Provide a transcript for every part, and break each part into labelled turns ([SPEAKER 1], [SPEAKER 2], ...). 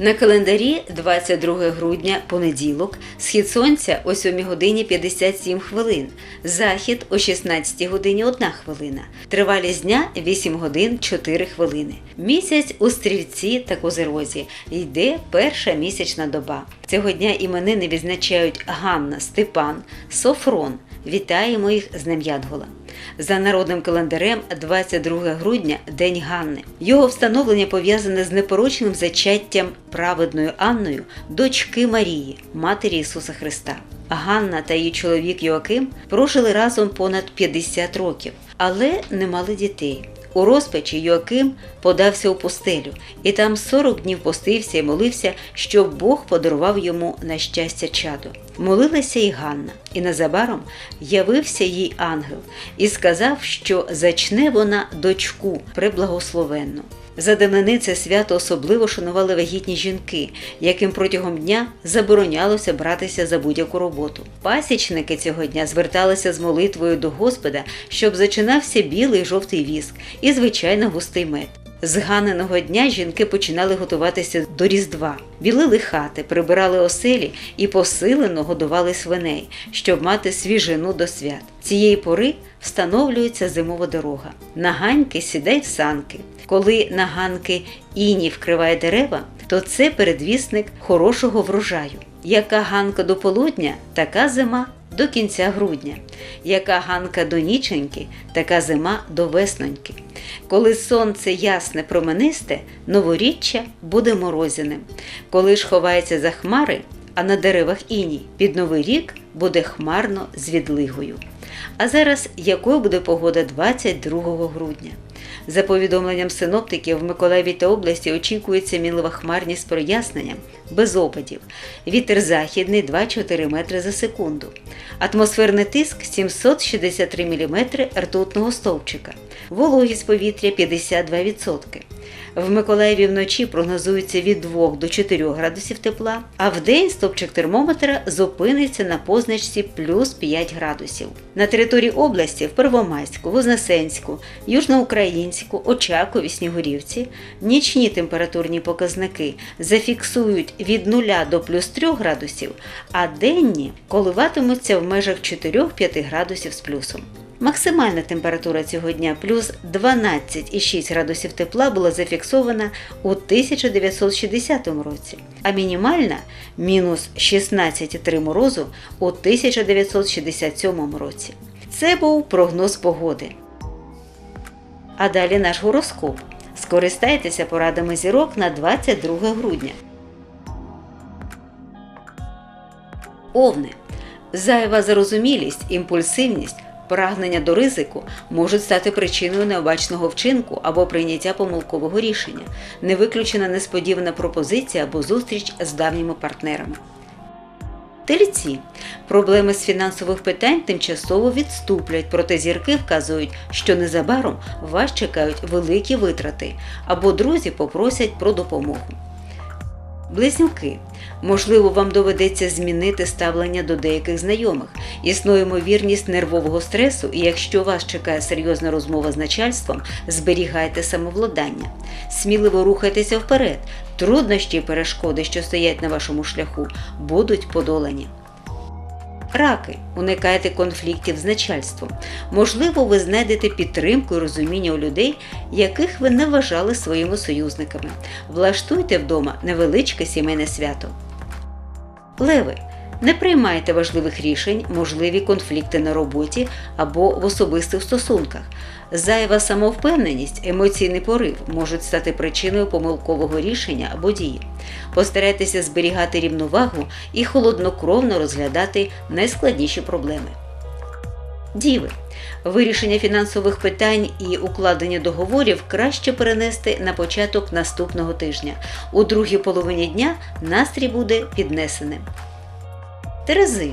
[SPEAKER 1] На календарі 22 грудня понеділок, схід сонця о 7 годині 57 хвилин, захід о 16 годині 1 хвилина, тривалість дня 8 годин 4 хвилини. Місяць у стрільці та козерозі йде перша місячна доба. Цього дня іменини відзначають Ганна, Степан, Софрон. Вітаємо їх з Днем Ядгола. За народним календарем 22 грудня День Ганни. Його встановлення пов'язане з непорочним зачаттям праведною Анною, дочки Марії, матері Ісуса Христа. Ганна та її чоловік Йоаким прожили разом понад 50 років, але не мали дітей. У розпачі Йоаким подався у пустелю, і там 40 днів постився і молився, щоб Бог подарував йому на щастя чаду. Молилася і Ганна, і незабаром явився їй ангел і сказав, що зачне вона дочку преблагословенну. За це свято особливо шанували вагітні жінки, яким протягом дня заборонялося братися за будь-яку роботу. Пасічники цього дня зверталися з молитвою до Господа, щоб зачинався білий жовтий віск і, звичайно, густий мед. З ганеного дня жінки починали готуватися до Різдва, білили хати, прибирали оселі і посилено годували свиней, щоб мати свіжину до свят. Цієї пори встановлюється зимова дорога. На ганьки сідай в санки. Коли на ганки іні вкриває дерева, то це передвісник хорошого врожаю. Яка ганка до полудня, така зима до кінця грудня. Яка ганка до ніченьки, така зима до весноньки. Коли сонце ясне променисте, новоріччя буде морозяним. Коли ж ховається за хмари, а на деревах іній, під новий рік буде хмарно з відлигою. А зараз якою буде погода 22 грудня? За повідомленням синоптиків, в Миколаєві та області очікується мінлива хмарність з проясненням, без опадів. Вітер західний 2-4 метри за секунду. Атмосферний тиск 763 мм ртутного стовпчика. Вологість повітря 52%. В Миколаєві вночі прогнозується від 2 до 4 градусів тепла, а в день стопчик термометра зупиниться на позначці плюс 5 градусів. На території області в Первомайську, Вознесенську, Южноукраїнську, Очакові, Снігурівці нічні температурні показники зафіксують від 0 до плюс 3 градусів, а денні коливатимуться в межах 4-5 градусів з плюсом. Максимальна температура цього дня плюс 12,6 градусів тепла була зафіксована у 1960 році, а мінімальна мінус 16,3 морозу у 1967 році. Це був прогноз погоди. А далі наш гороскоп. Скористайтеся порадами зірок на 22 грудня. Овни. Зайва зарозумілість, імпульсивність, прагнення до ризику можуть стати причиною необачного вчинку або прийняття помилкового рішення, не виключена несподівана пропозиція або зустріч з давніми партнерами. Тельці проблеми з фінансових питань тимчасово відступлять, проте зірки вказують, що незабаром вас чекають великі витрати або друзі попросять про допомогу. Близнюки. Можливо, вам доведеться змінити ставлення до деяких знайомих. Існує ймовірність нервового стресу, і якщо вас чекає серйозна розмова з начальством, зберігайте самовладання. Сміливо рухайтеся вперед. Труднощі і перешкоди, що стоять на вашому шляху, будуть подолані. Раки, уникайте конфліктів з начальством. Можливо, ви знайдете підтримку і розуміння у людей, яких ви не вважали своїми союзниками. Влаштуйте вдома невеличке сімейне свято. Леви. Не приймайте важливих рішень, можливі конфлікти на роботі або в особистих стосунках. Зайва самовпевненість, емоційний порив можуть стати причиною помилкового рішення або дії. Постарайтеся зберігати рівновагу і холоднокровно розглядати найскладніші проблеми. Діви. Вирішення фінансових питань і укладення договорів краще перенести на початок наступного тижня. У другій половині дня настрій буде піднесеним. Терези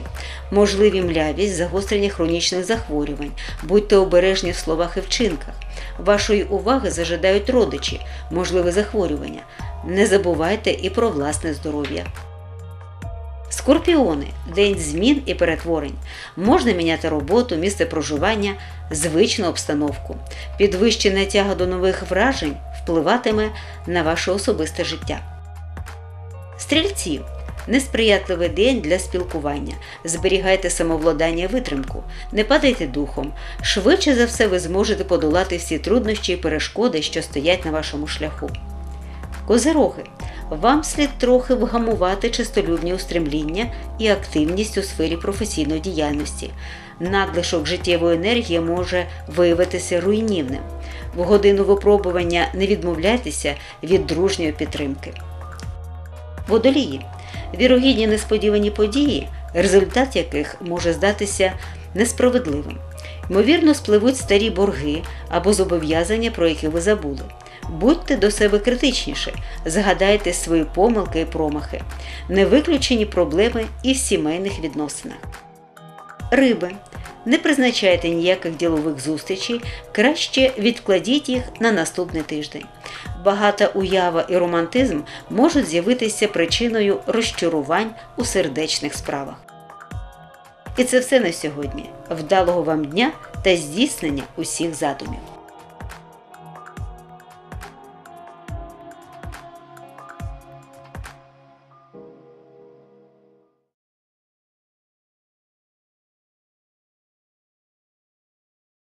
[SPEAKER 1] можливі млявість, загострення хронічних захворювань. Будьте обережні в словах і вчинках. Вашої уваги зажадають родичі, можливе захворювання. Не забувайте і про власне здоров'я. Скорпіони день змін і перетворень. Можна міняти роботу, місце проживання, звичну обстановку. Підвищена тяга до нових вражень впливатиме на ваше особисте життя. Стрільці. Несприятливий день для спілкування. Зберігайте самовладання і витримку, не падайте духом. Швидше за все ви зможете подолати всі труднощі і перешкоди, що стоять на вашому шляху. Козироги. Вам слід трохи вгамувати чистолюбні устремління і активність у сфері професійної діяльності. Надлишок життєвої енергії може виявитися руйнівним. В годину випробування не відмовляйтеся від дружньої підтримки. Водолії. Вірогідні несподівані події, результат яких може здатися несправедливим. Ймовірно, спливуть старі борги або зобов'язання, про які ви забули. Будьте до себе критичніше, згадайте свої помилки і промахи, невиключені проблеми і в сімейних відносинах. Риби. Не призначайте ніяких ділових зустрічей, краще відкладіть їх на наступний тиждень. Багата уява і романтизм можуть з'явитися причиною розчарувань у сердечних справах. І це все на сьогодні. Вдалого вам дня та здійснення усіх задумів.